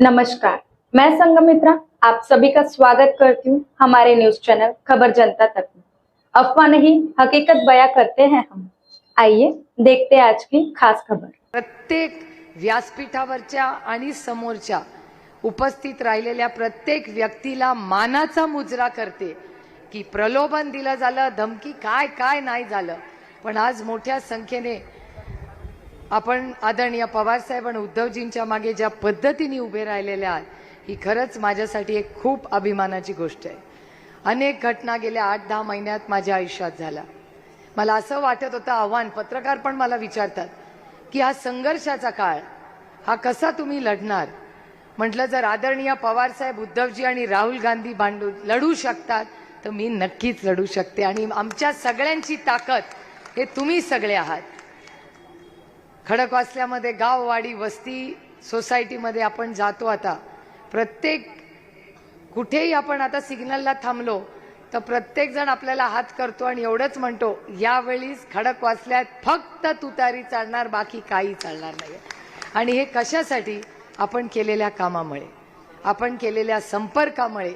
नमस्कार. मैं संगमित्रा आप सभी का स्वागत करती हूँ हमारे न्यूज चैनल खबर जनता तक में। अफवाह नहीं हकीकत बयां करते हैं हम। आइए देखते आज की खास खबर। प्रत्येक व्यासपीठावरच्या आणि समोरच्या उपस्थित राहिलेल्या प्रत्येक व्यक्तीला मानाचा मुजरा करते की प्रलोभन दिलं झालं धमकी काय काय नाही झालं. पण आज मोठ्या संख्येने आपण आदरणीय पवारसाहेब आणि उद्धवजींच्या मागे ज्या पद्धतीने उभे राहिलेले आहात ही खरंच माझ्यासाठी एक खूप अभिमानाची गोष्ट आहे. अनेक घटना गेल्या आठ दहा महिन्यात माझ्या आयुष्यात झाल्या. मला असं वाटत होतं आव्हान पत्रकार पण मला विचारतात की हा संघर्षाचा काळ हा कसा तुम्ही लढणार? म्हटलं जर आदरणीय पवारसाहेब उद्धवजी आणि राहुल गांधी भांडू लढू शकतात तर मी नक्कीच लढू शकते. आणि आमच्या सगळ्यांची ताकद हे तुम्ही सगळे आहात. खडकवासल्यामध्ये गाववाडी वस्ती सोसायटीमध्ये आपण जातो आता. प्रत्येक कुठेही आपण आता सिग्नलला थांबलो तर प्रत्येक जण आपल्याला हात करतो आणि एवढंच म्हणतो यावेळीच खडक वाचल्यात फक्त तुतारी चालणार बाकी काही चालणार नाही आणि हे कशासाठी? आपण केलेल्या कामामुळे आपण केलेल्या संपर्कामुळे.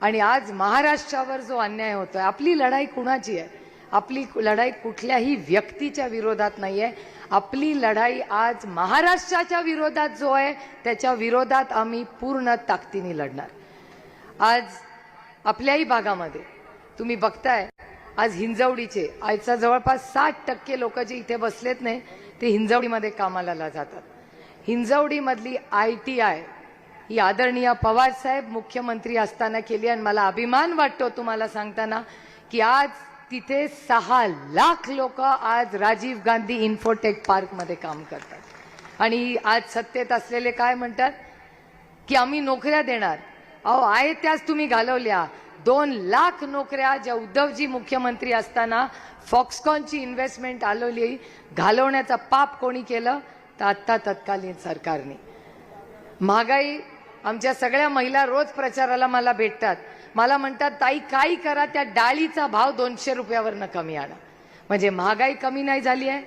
आणि आज महाराष्ट्रावर जो अन्याय होतोय आपली लढाई कुणाची आहे? आपली लढाई कुठल्याही व्यक्तीच्या विरोधात नाही आहे आपली लढाई आज महाराष्ट्राच्या विरोधात जो आहे त्याच्या विरोधात आम्ही पूर्ण ताकदीने लढणार. आज आपल्याही भागामध्ये तुम्ही बघताय आज हिंजवडीचे आजचा जवळपास साठ टक्के लोक जे इथे बसलेत नाही ते हिंजवडीमध्ये कामाला ला जातात. हिंजवडीमधली आय टी आय ही आदरणीय पवार साहेब मुख्यमंत्री असताना केली आणि मला अभिमान वाटतो तुम्हाला सांगताना की आज तिथे सहा लाख लोक आज राजीव गांधी इन्फोटेक पार्कमध्ये काम करतात. आणि आज सत्तेत असलेले काय म्हणतात? की आम्ही नोकऱ्या देणार. अहो आहे त्याच तुम्ही घालवल्या. दोन लाख नोकऱ्या ज्या उद्धवजी मुख्यमंत्री असताना फॉक्सकॉनची इन्व्हेस्टमेंट आलेली घालवण्याचा पाप कोणी केलं? तर आत्ता तत्कालीन सरकारने. महागाई आमच्या सगळ्या महिला रोज प्रचाराला मला भेटतात. मला म्हणतात ताई काही करा त्या डाळीचा भाव दोनशे रुपयावरनं कमी आणा. म्हणजे महागाई कमी नाही झाली आहे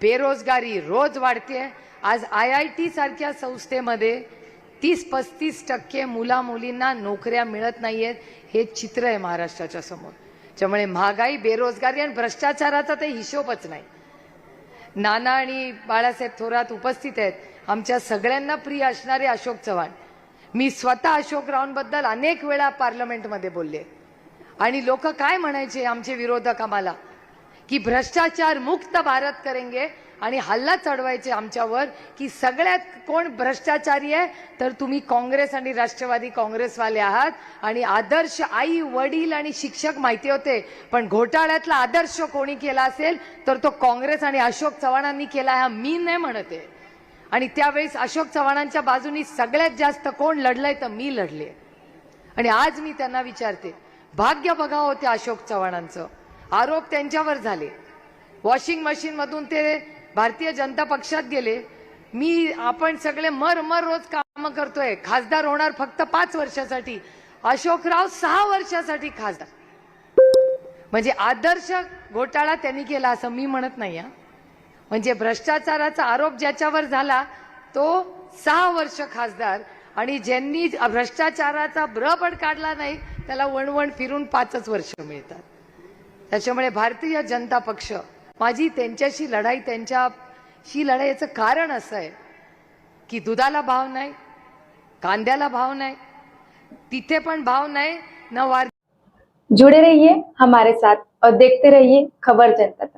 बेरोजगारी रोज वाढते आज आय आय टी सारख्या संस्थेमध्ये तीस पस्तीस टक्के मुला मुलींना नोकऱ्या मिळत नाहीयेत हे चित्र आहे महाराष्ट्राच्या समोर. त्यामुळे महागाई बेरोजगारी आणि भ्रष्टाचाराचा ते हिशोबच नाही. नाना आणि बाळासाहेब थोरात उपस्थित आहेत. आमच्या सगळ्यांना प्रिय असणारे अशोक चव्हाण. मी स्वतः अशोकरावांबद्दल अनेक वेळा पार्लमेंटमध्ये बोलले. आणि लोक काय म्हणायचे आमचे विरोधक आम्हाला? की भ्रष्टाचार मुक्त भारत करेंगे आणि हल्ला चढवायचे आमच्यावर की सगळ्यात कोण भ्रष्टाचारी आहे? तर तुम्ही काँग्रेस आणि राष्ट्रवादी काँग्रेसवाले आहात. आणि आदर्श आई वडील आणि शिक्षक माहिती होते. पण घोटाळ्यातला आदर्श कोणी केला असेल तर तो काँग्रेस आणि अशोक चव्हाणांनी केला हा मी नाही म्हणते आणि त्यावेळेस अशोक चव्हाणांच्या बाजूनी सगळ्यात जास्त कोण लढलंय तर मी लढले. आणि आज मी त्यांना विचारते भाग्य बघा होते अशोक चव्हाणांचं. आरोप त्यांच्यावर झाले. वॉशिंग मशीन मधून ते भारतीय जनता पक्षात गेले. मी आपण सगळे मर मर रोज काम करतोय. खासदार होणार फक्त पाच वर्षासाठी. अशोकराव सहा वर्षासाठी खासदार. म्हणजे आदर्श घोटाळा त्यांनी केला असं मी म्हणत नाही हा. म्हणजे भ्रष्टाचाराचा आरोप ज्याच्यावर झाला तो सहा वर्ष खासदार आणि ज्यांनी भ्रष्टाचाराचा ब्रबड काढला नाही त्याला वणवण फिरून पाचच वर्ष मिळतात. त्याच्यामुळे भारतीय जनता पक्ष माझी त्यांच्याशी लढाई त्यांच्याशी लढाईचं कारण असं आहे की दुधाला भाव नाही कांद्याला भाव नाही तिथे पण भाव नाही न वार जुड़े रहिए हमारे साथ और देखते रहिए खबर जनता